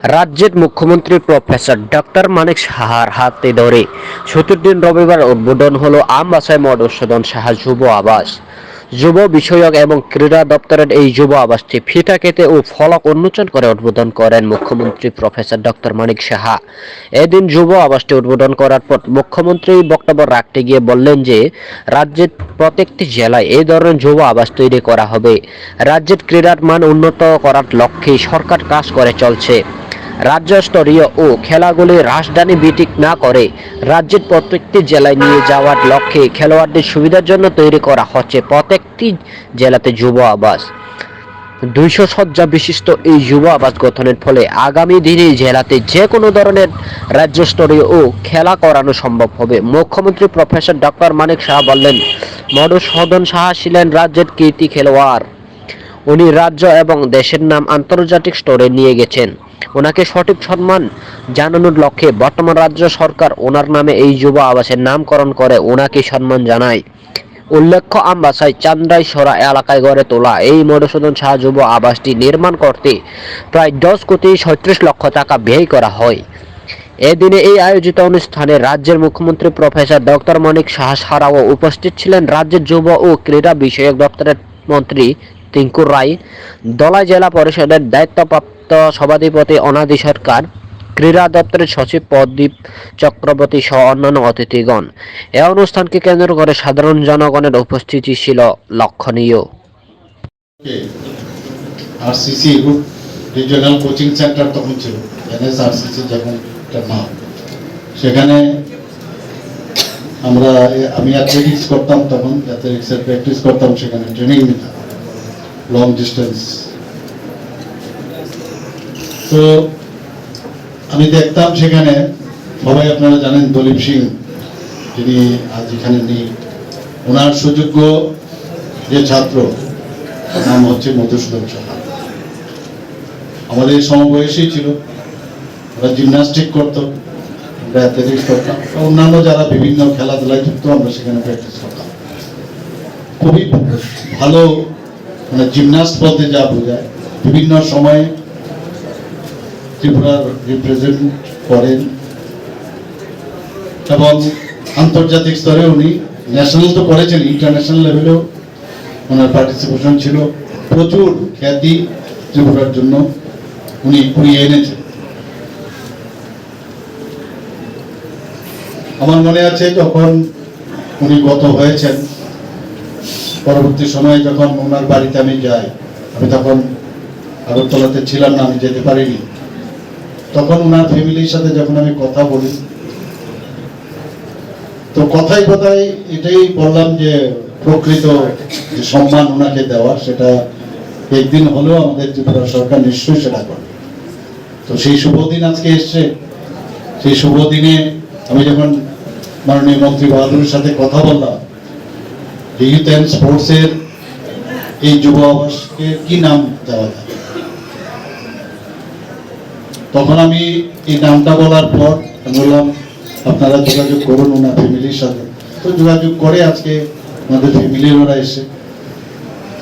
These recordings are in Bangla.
রাজ্যের মুখ্যমন্ত্রী প্রফেসর ডক্টর মানিক সাহার হাতে ধরে চতুর্দিন রবিবার উদ্বোধন হলো আমবাসায় মধুসূদন সাহা যুব আবাস। যুব বিষয়ক এবং ক্রীড়া দপ্তরের এই যুব আবাসটি ফিতা কেটে ও ফলক উন্মোচন করে উদ্বোধন করেন মুখ্যমন্ত্রী প্রফেসর ডক্টর মানিক সাহা। এদিন যুব আবাসটি উদ্বোধন করার পর মুখ্যমন্ত্রী বক্তব্য রাখতে গিয়ে বললেন যে, রাজ্যের প্রত্যেকটি জেলায় এই ধরনের যুব আবাস তৈরি করা হবে। রাজ্যের ক্রীড়ার মান উন্নত করার লক্ষ্যে সরকার কাজ করে চলছে। রাজ্যস্তরীয় ও খেলাগুলি রাজধানী ভিত্তিক না করে রাজ্যের প্রত্যেকটি জেলায় নিয়ে যাওয়ার লক্ষ্যে খেলোয়াড়দের সুবিধার জন্য তৈরি করা হচ্ছে প্রত্যেকটি জেলাতে যুব আবাস। দুইশো শয্যা বিশিষ্ট এই যুব আবাস গঠনের ফলে আগামী দিনে জেলাতে যে কোনো ধরনের রাজ্যস্তরীয় ও খেলা করানো সম্ভব হবে। মুখ্যমন্ত্রী প্রফেসর ডক্টর মানিক শাহ বললেন, মধুসূদন সাহা ছিলেন রাজ্যের কীর্তি খেলোয়াড়। উনি রাজ্য এবং দেশের নাম আন্তর্জাতিক স্তরে নিয়ে গেছেন। ওনাকে সঠিক সম্মান জানানোর লক্ষ্যে বর্তমান রাজ্য সরকার ওনার নামে এই যুব আবাসের নামকরণ করে ওনাকে সম্মান জানায়। উল্লেখ্য, আমবাসায় চান্দাই সরা এলাকায় গড়ে তোলা এই মধুসূদন শাহ যুব আবাসটি নির্মাণ করতে প্রায় দশ কোটি ছত্রিশ লক্ষ টাকা ব্যয় করা হয়। এদিনে এই আয়োজিত অনুষ্ঠানে রাজ্যের মুখ্যমন্ত্রী প্রফেসর ডক্টর মানিক সাহা ছাড়াও উপস্থিত ছিলেন। রাজ্যের যুব ও ক্রীড়া বিষয়ক দপ্তরের মন্ত্রী টিঙ্কুর রায়, দলাই জেলা পরিষদের দায়িত্বপ্রাপ্ত সভাধিপতি অনাদি সরকার, ক্রীড়া দপ্তরের সচিব প্রদীপ চক্রবর্তী সহ অন্যান্য অতিথিগণ। এ অনুষ্ঠানকে কেন্দ্র করে সাধারণ জনগণের উপস্থিতি ছিল লক্ষণীয়। আরসিসি রিজিওনাল কোচিং সেন্টার তখন ছিল এনএসআরসিসি যখন নাম। সেখানে আমরা আমি অ্যাথলেটিক্স করতাম তখন অ্যাথলেটিক্সের প্র্যাকটিস করতাম, সেখানে ট্রেনিং নিতাম লং ডিস্টেন্স তো আমি দেখতাম সেখানে, সবাই আপনারা জানেন দলীপ সিং, যিনি আজ এখানে নেই। ওনার সুযোগ্য যে ছাত্র, তার নাম হচ্ছে মধুসূদন সাহা। আমাদের সমবয়সী ছিল। ওরা জিমনাস্টিক করতো, আমরা অ্যাথলেটিক্স করতাম। অন্যান্য যারা বিভিন্ন খেলাধুলায় যুক্ত, আমরা সেখানে প্র্যাকটিস করতাম। খুবই ভালো মানে জিমনাস্ট বলতে যা বোঝায়। বিভিন্ন সময়ে ত্রিপুরার রিপ্রেজেন্ট করেন এবং আন্তর্জাতিক স্তরে উনি ন্যাশনাল তো করেছেন ইন্টারন্যাশনাল লেভেলেও ওনার পার্টিসিপেশন ছিল। প্রচুর খ্যাতি ত্রিপুরার জন্য উনি কুড়িয়ে এনেছেন। আমার মনে আছে যখন উনি গত হয়েছেন, পরবর্তী সময়ে যখন ওনার বাড়িতে আমি যাই, আমি তখন আগরতলাতে ছিলাম না, আমি যেতে পারিনি। তখন ওনার ফ্যামিলির সাথে যখন আমি কথা বলি, তো কথাই কথাই এটাই বললাম যে প্রকৃত সম্মান ওনাকে দেওয়া সেটা একদিন হলেও আমাদের ত্রিপুরা সরকার নিশ্চয়ই সেটা করবে। তো সেই শুভ দিন আজকে এসছে। সেই শুভ দিনে আমি যখন মাননীয় মন্ত্রী বাহাদুরের সাথে কথা বললাম যে ইউথ অ্যান্ড স্পোর্টসের এই যুব আবাসকে কি নাম দেওয়া যায়? তখন আমি এই নামটা বলার পর আমি বললাম, আপনারা যোগাযোগ করুন ওনার ফ্যামিলির সাথে। তো যোগাযোগ করে আজকে আমাদের ফ্যামিলির ওরা এসে।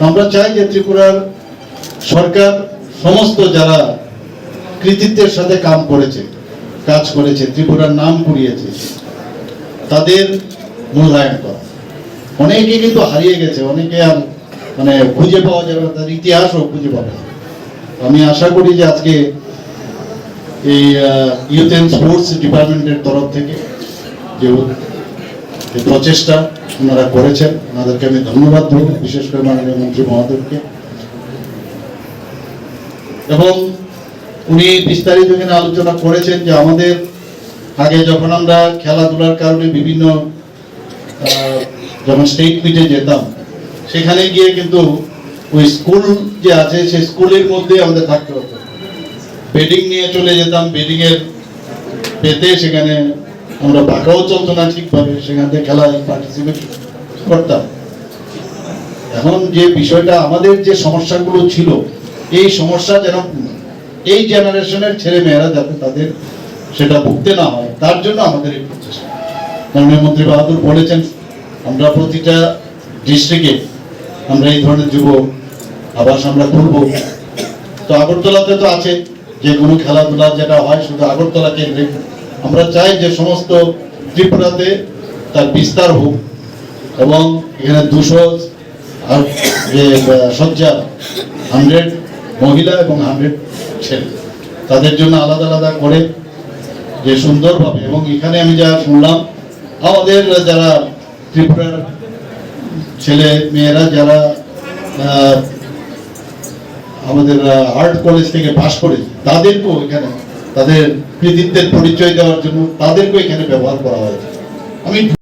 আমরা চাই যে ত্রিপুরার সরকার সমস্ত যারা কৃতিত্বের সাথে কাম করেছে, কাজ করেছে, ত্রিপুরার নাম কুড়িয়েছে, তাদের মূল্যায়ন করা। অনেকে কিন্তু হারিয়ে গেছে, অনেকে আর মানে খুঁজে পাওয়া যাবে না তার ইতিহাসও খুঁজে পাবে আমি আশা করি যে আজকে এই ইউথ অ্যান্ড স্পোর্টস ডিপার্টমেন্টের তরফ থেকে যে প্রচেষ্টা ওনারা করেছেন, ওনাদেরকে আমি ধন্যবাদ দেব, বিশেষ করে মাননীয় মন্ত্রী মহোদয়কে। এবং উনি বিস্তারিত এখানে আলোচনা করেছেন যে আমাদের আগে যখন আমরা খেলাধুলার কারণে বিভিন্ন যখন স্টেট মিটে যেতাম, সেখানে গিয়ে কিন্তু ওই স্কুল যে আছে, সেই স্কুলের মধ্যে আমাদের থাকতে হতো। বেডিং নিয়ে চলে যেতাম, বেডিং এর পেতে সেখানে আমরা পাকাও চলতো না ঠিকভাবে, সেখান থেকে খেলায় পার্টিসিপেট করতাম। এখন যে বিষয়টা, আমাদের যে সমস্যাগুলো ছিল, এই সমস্যা যেন এই জেনারেশনের ছেলে মেয়েরা যাতে তাদের সেটা ভুগতে না হয়, তার জন্য আমাদের এই প্রচেষ্টা। মাননীয় মন্ত্রী বাহাদুর বলেছেন, আমরা প্রতিটা ডিস্ট্রিক্টে আমরা এই ধরনের যুব আবাস আমরা করব তো আগরতলাতে তো আছে যে কোনো খেলাধুলা যেটা হয় শুধু আগরতলা কেন্দ্রে। আমরা চাই যে সমস্ত ত্রিপুরাতে তার বিস্তার হোক এবং এখানে দুশো আর যে শয্যা হান্ড্রেড মহিলা এবং হান্ড্রেড ছেলে। তাদের জন্য আলাদা আলাদা করে যে সুন্দরভাবে এবং এখানে আমি যা শুনলাম, আমাদের যারা ত্রিপুরার ছেলে মেয়েরা যারা আমাদের আর্ট কলেজ থেকে পাস করে তাদেরকেও এখানে, তাদের কৃতিত্বের পরিচয় দেওয়ার জন্য তাদেরকেও এখানে ব্যবহার করা হয়েছে। আমি